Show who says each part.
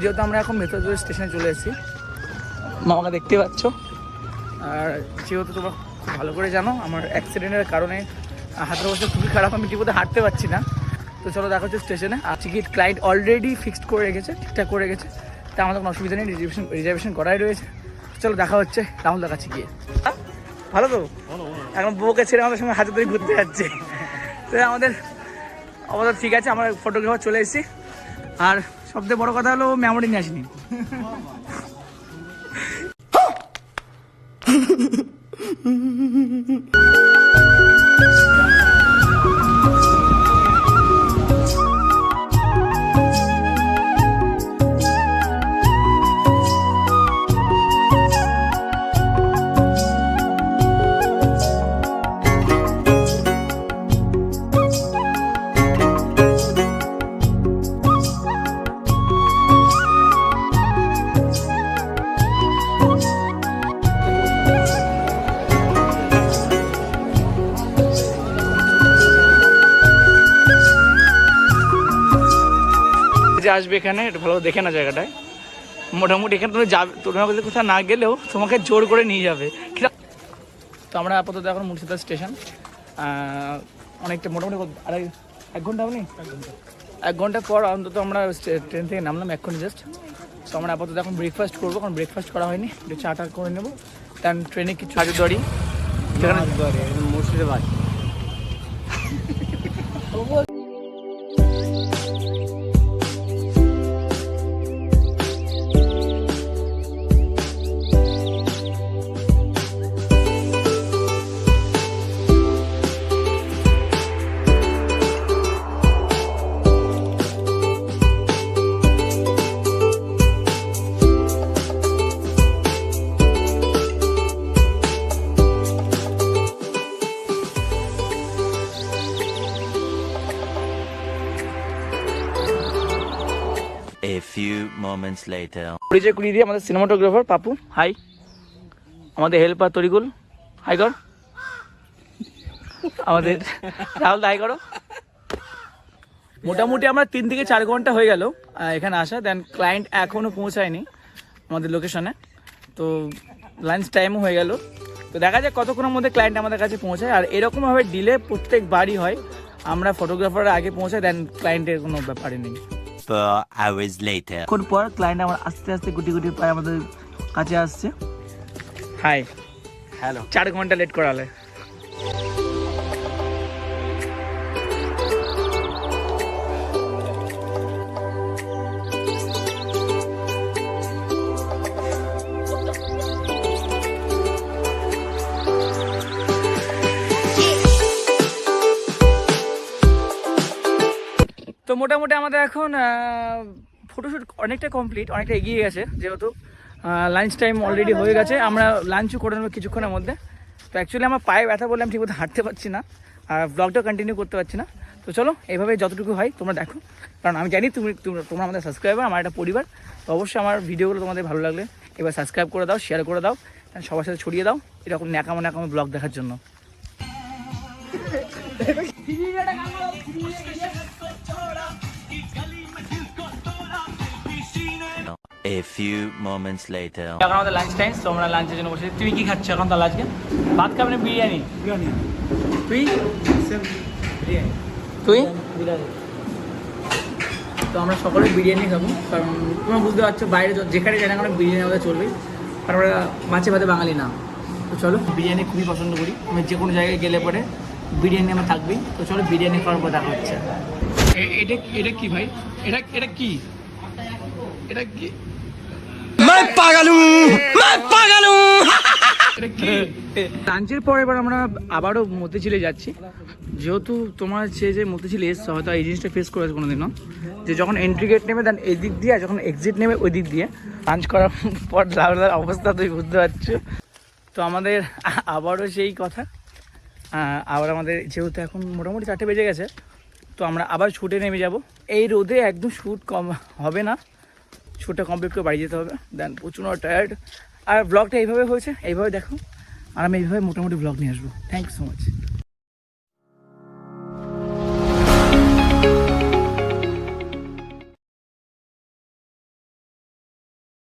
Speaker 1: যেহেতু আমরা এখন মেথডপুর স্টেশনে চলে এসেছি। মামাকে দেখতে পাচ্ছ? আর যেহেতু তোমরা খুব ভালো করে জানো আমার অ্যাক্সিডেন্টের কারণে হাতের অবস্থা খুবই খারাপ আমি ঠিকমতো হাঁটতে পারছি না। তো চলো দেখা হচ্ছে স্টেশনে। আর টিকিট ক্লায়েন্ট অলরেডি ফিক্সড করে রেখেছে ঠিকঠাক করে রেখেছে। তা আমাদের কোনো অসুবিধা নেই রিজার্ভেশন রিজার্ভেশন করাই রয়েছে। চলো দেখা হচ্ছে রাহুল দেখাচ্ছি গিয়ে। ভালো তো? এখন বউকে ছেড়ে আমাদের সঙ্গে হাতে ধরে ঘুরতে যাচ্ছে। তো আমাদের অবস্থা ঠিক আছে আমরা ফটোগ্রাফার চলে এসেছি। আর সবথেকে বড় কথা হলো মেমোরি নিয়ে আসিনি। আসবে এখানে একটু ভালো দেখে না জায়গাটায়। মোটামুটি এখানে তুমি যাবে তোমরা বলতে কোথাও না গেলেও তোমাকে জোর করে নিয়ে যাবে। তো আমরা আপাতত এখন মুর্শিদাবাদ স্টেশন। অনেকটা মোটামুটি আড়াই এক ঘণ্টা আপনি এক ঘণ্টা। পর অন্তত আমরা ট্রেন থেকে নামলাম এক্ষুনি জাস্ট তো আমরা আপাতত এখন ব্রেকফাস্ট করব কারণ ব্রেকফাস্ট করা হয়নি। একটু চাটা করে নেব। কারণ ট্রেনে কিছু হাজার দড়ি
Speaker 2: Murshidabad.
Speaker 3: A few moments later.
Speaker 1: পরিচয় করিয়ে দিয়ে আমাদের সিনেমাটোগ্রাফার পাপু। হাই আমাদের হেল্পার তরিকুল। হাই কর। আমাদের রাহুল হাই করো। মোটামুটি আমরা তিন থেকে চার ঘণ্টা হয়ে গেল এখানে আসা। দেন ক্লায়েন্ট এখনও পৌঁছায়নি আমাদের লোকেশনে তো লাঞ্চ টাইমও হয়ে গেল। তো দেখা যাক কতক্ষণের মধ্যে ক্লায়েন্ট আমাদের কাছে পৌঁছায়। আর এরকমভাবে ডিলে প্রত্যেক বাড়ি হয়। আমরা ফটোগ্রাফার আগে পৌঁছাই দেন ক্লায়েন্টের কোনো ব্যাপারই নেই।
Speaker 3: Four hours later.
Speaker 1: কোন পর ক্লায়েন্ট আমার আস্তে আস্তে গুটি গুটি পায়ে আমাদের কাছে আসছে। হাই
Speaker 2: হ্যালো
Speaker 1: চার ঘণ্টা লেট করালে। মোটামুটি আমাদের এখন ফটোশ্যুট অনেকটা কমপ্লিট অনেকটা এগিয়ে গেছে, যেহেতু লাঞ্চ টাইম অলরেডি হয়ে গেছে। আমরা লাঞ্চও করে নেব কিছুক্ষণের মধ্যে। তো অ্যাকচুয়ালি আমার পায়ে ব্যথা বলে আমি ঠিকমতো হাঁটতে পারছি না, আর ব্লগটাও কন্টিনিউ করতে পারছি না। তো চলো এইভাবে যতটুকু হয় তোমরা দেখো। কারণ আমি জানি তুমি, তুমি- তোমরা আমাদের সাবস্ক্রাইবার আমার একটা পরিবার। তো অবশ্যই আমার ভিডিওগুলো তোমাদের ভালো লাগলে এবার সাবস্ক্রাইব করে দাও শেয়ার করে দাও সবার সাথে ছড়িয়ে দাও, এরকম ন্যাকামো ন্যাকামো ব্লগ দেখার জন্য।
Speaker 3: A few moments later.
Speaker 1: এখন আমাদের লাঞ্চ টাইম তো আমরা লাঞ্চের জন্য বসে তুই কি খাচ্ছ এখন তাহলে আজকে ভাত খাবে না বিরিয়ানি বিরিয়ানি তুই বিরিয়ানি তুই তো আমরা সকলে বিরিয়ানি খাব কারণ তোমরা বুঝতে পারছ বাইরে যেখানে যাই না কেন বিরিয়ানি আমাদের চলবেই। কারণ আমরা মাছে ভাতে বাঙালি না। তো চলো। বিরিয়ানি খুবই পছন্দ করি। আমি যে কোনো জায়গায় গেলে পরে বিরিয়ানি আমার থাকবেই তো চলো বিরিয়ানি খাওয়ার পর দেখা হচ্ছে। এটা এটা কি ভাই? এটা এটা কি? এটা কি লাঞ্চের পর এবার আমরা আবারও মতিঝিলে যাচ্ছি। যেহেতু তোমার সে যে মতিঝিলে এসছে হয়তো এই জিনিসটা ফেস করেছে কোনোদিনও যে যখন এন্ট্রি গেট নেবে দেন এই দিক দিয়ে আর যখন এক্সিট নেবে ওই দিক দিয়ে। লাঞ্চ করার পর লাউলার অবস্থা তুই বুঝতে পারছ। তো আমাদের আবারও সেই কথা। আবার আমাদের যেহেতু এখন মোটামুটি চারটে বেজে গেছে, তো আমরা আবার ছুটে নেমে যাব। এই রোদে একদম শ্যুট কম হবে না শ্যুটটা কমপ্লিট করে বাড়ি যেতে হবে। দেন প্রচুর টায়ার্ড আর ব্লগটা এইভাবে হয়েছে, এইভাবে দেখো। আর আমি এইভাবে মোটামুটি ব্লগ নিয়ে আসব। Thank you so much